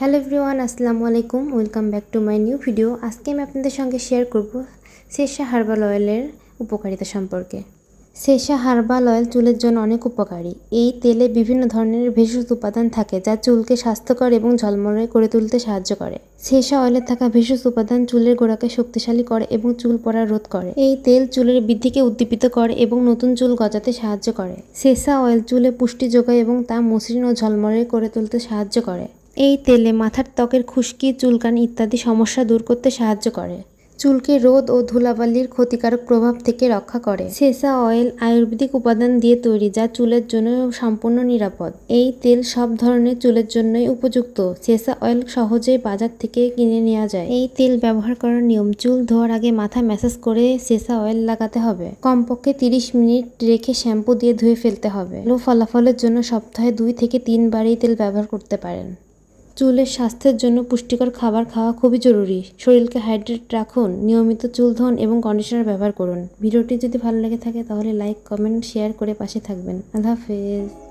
Hello everyone, আসসালামু আলাইকুম। Welcome back to my new video. আজকে আমি আপনাদের সঙ্গে শেয়ার করব শেষা হার্বাল অয়েলের উপকারিতা সম্পর্কে। শেষা হার্বাল অয়েল চুলের জন্য অনেক উপকারী। এই তেলে বিভিন্ন ধরনের ভেষজ উপাদান থাকে যা চুলকে স্বাস্থ্যকর এবং ঝলমলে করে তুলতে সাহায্য করে। শেষা অয়েলে থাকা ভেষজ উপাদান চুলের গোড়াকে শক্তিশালী করে এবং চুল পড়া রোধ করে। এই তেল চুলের বৃদ্ধিকে উদ্দীপিত করে এবং নতুন চুল গজাতে সাহায্য করে। শেষা অয়েল চুলে পুষ্টি যোগায় এবং তা মসৃণ ও ঝলমলে করে তুলতে সাহায্য করে। এই তেলে মাথার ত্বকের খুশকি, চুলকানি ইত্যাদি সমস্যা দূর করতে সাহায্য করে। চুলকে রোদ ও ধুলাবালির ক্ষতিকারক প্রভাব থেকে রক্ষা করে। সেসা অয়েল আয়ুর্বেদিক উপাদান দিয়ে তৈরি, যা চুলের জন্য সম্পূর্ণ নিরাপদ। এই তেল সব ধরনের চুলের জন্যই উপযুক্ত। সেসা অয়েল সহজেই বাজার থেকে কিনে নেওয়া যায়। এই তেল ব্যবহার করার নিয়ম, চুল ধোয়ার আগে মাথা ম্যাসাজ করে সেসা অয়েল লাগাতে হবে। কমপক্ষে তিরিশ মিনিট রেখে শ্যাম্পু দিয়ে ধুয়ে ফেলতে হবে। লো ফলাফলের জন্য সপ্তাহে দুই থেকে তিনবার এই তেল ব্যবহার করতে পারেন। চুলের স্বাস্থ্যের জন্য পুষ্টিকর খাবার খাওয়া খুবই জরুরি। শরীরকে হাইড্রেট রাখুন, নিয়মিত চুল ধন এবং কন্ডিশনার ব্যবহার করুন। ভিডিওটি যদি ভালো লেগে থাকে তাহলে লাইক, কমেন্ট, শেয়ার করে পাশে থাকবেন। আল্লাহ হাফেজ।